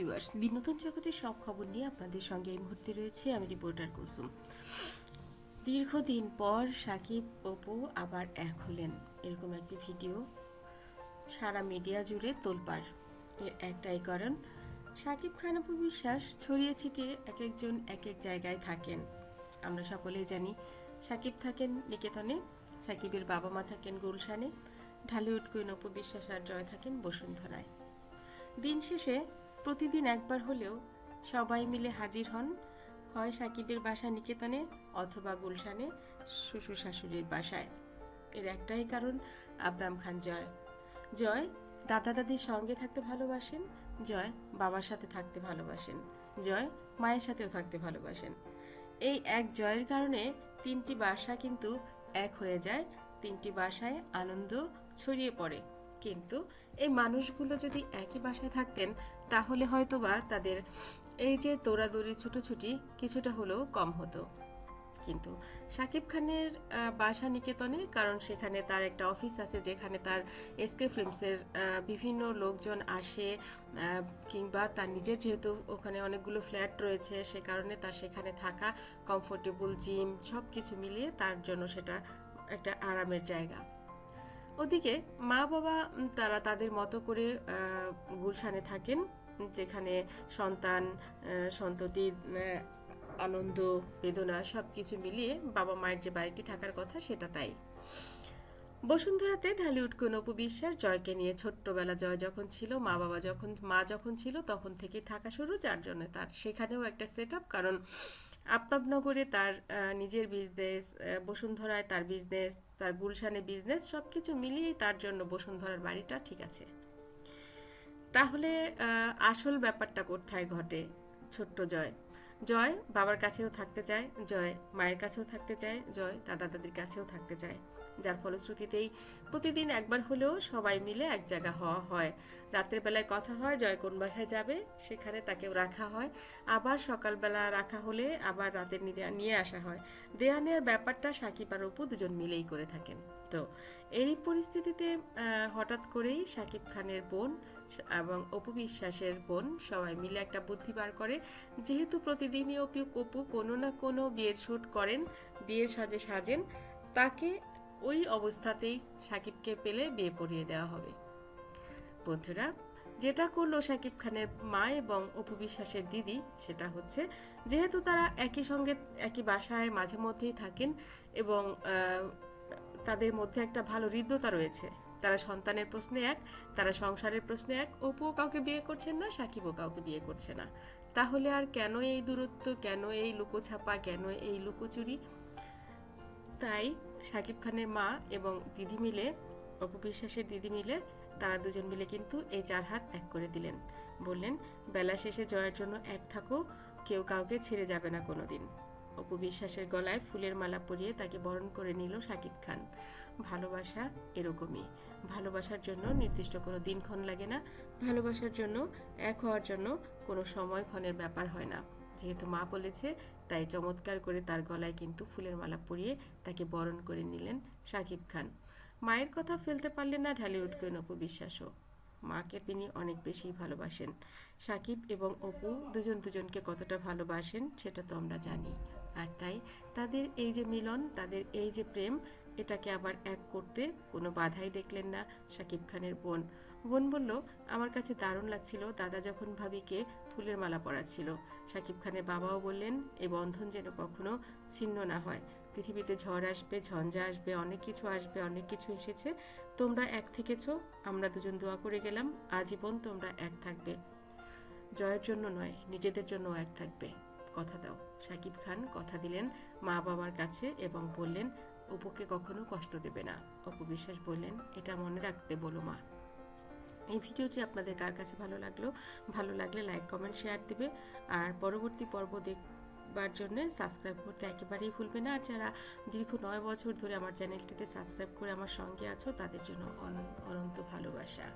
Viewers বিনোদন জগতের সব খবর নিয়ে আপনাদের সঙ্গে এই মুহূর্তে রয়েছে আমি রিপোর্টার কুসুম। দীর্ঘদিন পর সাকিব অপু আবার এক হলেন, এরকম একটি ভিডিও সারা মিডিয়া জুড়ে তোলপাড়। এর একটাই কারণ, সাকিব খান অপু বিশ্বাস ছড়িয়ে ছিটিয়ে এক একজন এক এক জায়গায় থাকেন। আমরা সকলেই জানি, সাকিব থাকেন নিকেতনে, সাকিবের বাবা মা থাকেন গুলশানে, ঢালিউড কুইন অপু বিশ্বাস আর জয় থাকেন বসুন্ধরায়। দিন শেষে প্রতিদিন একবার হলেও সবাই মিলে হাজির হন, হয় সাকিবের বাসা নিকেতনে অথবা গুলশানে শ্বশুর শাশুড়ির বাসায়। এর একটাই কারণ আবরাম খান জয়। জয়, দাদা দাদির সঙ্গে থাকতে ভালোবাসেন, জয়, বাবার সাথে থাকতে ভালোবাসেন, জয়, মায়ের সাথেও থাকতে ভালোবাসেন। এই এক জয়ের কারণে তিনটি বাসা কিন্তু এক হয়ে যায়, তিনটি বাসায় আনন্দ ছড়িয়ে পড়ে। কিন্তু এই মানুষগুলো যদি একই বাসায় থাকতেন, তাহলে হয়তোবা তাদের এই যে দৌড়াদৌড়ি ছুটোছুটি কিছুটা হলেও কম হতো। কিন্তু শাকিব খানের বাসা নিকেতনে, কারণ সেখানে তার একটা অফিস আছে যেখানে তার এসকে ফিল্মসের বিভিন্ন লোকজন আসে কিংবা তার নিজের যেহেতু ওখানে অনেকগুলো ফ্ল্যাট রয়েছে, সে কারণে তার সেখানে থাকা, কমফোর্টেবল জিম সব কিছু মিলিয়ে তার জন্য সেটা একটা আরামের জায়গা। ওদিকে মা বাবা তারা তাদের মতো করে গুলশানে থাকেন, যেখানে সন্তান সন্ততি আনন্দ, বেদনা সব কিছু মিলিয়ে বাবা মায়ের যে বাড়িটি থাকার কথা সেটা তাই। বসুন্ধরাতে ঢালিউড কোন অপু বিশ্বাস জয়কে নিয়ে ছোট্টবেলা জয় যখন ছিল, মা বাবা যখন, মা যখন ছিল তখন থেকে থাকা শুরু, যার জন্য তার সেখানেও একটা সেট কারণ আফতাবনগরে তার নিজের বিজনেস বসুন্ধরায় তার বিজনেস তার গুলশানে বিজনেস সব কিছু মিলিয়েই তার জন্য বসুন্ধরার বাড়িটা ঠিক আছে। তাহলে আসল ব্যাপারটা কোথায় ঘটে ছোট্ট জয়? জয়, বাবার কাছেও থাকতে চায়, জয়, মায়ের কাছেও থাকতে চায়, জয়, দাদা দাদির কাছেও থাকতে চায়। যার ফলশ্রুতিতেই প্রতিদিন একবার হলেও সবাই মিলে এক জায়গা হওয়া হয়। রাতের বেলায় কথা হয়, জয় কোন বাসায় যাবে, সেখানে তাকেও রাখা হয়। আবার সকালবেলা রাখা হলে আবার রাতের নিয়ে- আসা হয়। দেয়া নেওয়ার ব্যাপারটা সাকিব আর অপু দুজন মিলেই করে থাকেন। তো এই পরিস্থিতিতে হঠাৎ করেই সাকিব খানের বোন এবং অপু বিশ্বাসের বোন সবাই মিলে একটা বুদ্ধি বার করে। যেহেতু প্রতিদিনই অপু অপু কোনো না কোনো বিয়ের শ্যুট করেন বিয়ের সাজে সাজেন। তাকে ওই অবস্থাতেই সাকিবকে পেলে বিয়ে পড়িয়ে দেওয়া হবে। বন্ধুরা, যেটা করল সাকিব খানের মা এবং অপু বিশ্বাসের দিদি, সেটা হচ্ছে যেহেতু তারা একই সঙ্গে, একই বাসায় মাঝে মধ্যেই থাকেন এবং তাদের মধ্যে একটা ভালো হৃদ্যতা রয়েছে। তারা সন্তানের প্রশ্নে এক, তারা সংসারের প্রশ্নে এক। অপুও কাউকে বিয়ে করছেন না, সাকিবও কাউকে বিয়ে করছে না। তাহলে আর কেন এই দূরত্ব, কেন এই লুকোছাপা, কেন এই লুকোচুরি? তাই সাকিব খানের মা এবং দিদি মিলে, অপবিশ্বাসের দিদি মিলে, তারা দুজন মিলে কিন্তু এই চার হাত এক করে দিলেন। বললেন, বেলা শেষে জয়ের জন্য এক থাকো, কেউ কাউকে ছেড়ে যাবে না কোনোদিন। অপু বিশ্বাসের গলায় ফুলের মালা পরিয়ে তাকে বরণ করে নিল শাকিব খান। ভালোবাসা এরকমই। ভালোবাসার জন্য নির্দিষ্ট কোনো দিনক্ষণ লাগে না। ভালোবাসার জন্য, এক হওয়ার জন্য কোনো সময়ক্ষণের ব্যাপার হয় না। যেহেতু মা বলেছে, তাই চমৎকার করে তার গলায় কিন্তু ফুলের মালা পরিয়ে তাকে বরণ করে নিলেন সাকিব খান। মায়ের কথা ফেলতে পারলেন না ঢালিউড কুইন অপু বিশ্বাসও। মাকে তিনি অনেক বেশি ভালোবাসেন। সাকিব এবং অপু দুজন দুজনকে কতটা ভালোবাসেন সেটা তো আমরা জানি। আর তাই তাদের এই যে মিলন, তাদের এই যে প্রেম, এটাকে আবার এক করতে কোনো বাধাই দেখলেন না সাকিব খানের বোন। বোন বলল, আমার কাছে দারুণ লাগছিল, দাদা যখন ভাবিকে ফুলের মালা পরাচ্ছিল। সাকিব খানের বাবাও বললেন এই বন্ধন যেন কখনো ছিন্ন না হয়। পৃথিবীতে ঝড় আসবে, ঝঞ্ঝা আসবে, অনেক কিছু আসবে, অনেক কিছু এসেছে। তোমরা এক থেকেছো, আমরা দুজন দোয়া করে গেলাম, আজীবন তোমরা এক থাকবে। জয়ের জন্য নয়, নিজেদের জন্য এক থাকবে। কথা দাও। সাকিব খান কথা দিলেন মা বাবার কাছে এবং বললেন, অপুকে কখনো কষ্ট দেবে না। অপু বিশ্বাস বললেন, এটা মনে রাখতে বলো মা। এই ভিডিওটি আপনাদের কার কাছে ভালো লাগল? ভালো লাগলে লাইক, কমেন্ট, শেয়ার দেবে। আর পরবর্তী পর্ব দেখবার জন্য সাবস্ক্রাইব করতে একেবারেই ভুলবে না। আর যারা দীর্ঘ নয় বছর ধরে আমার চ্যানেলটিতে সাবস্ক্রাইব করে আমার সঙ্গে আছো, তাদের জন্য অনন্ত ভালোবাসা।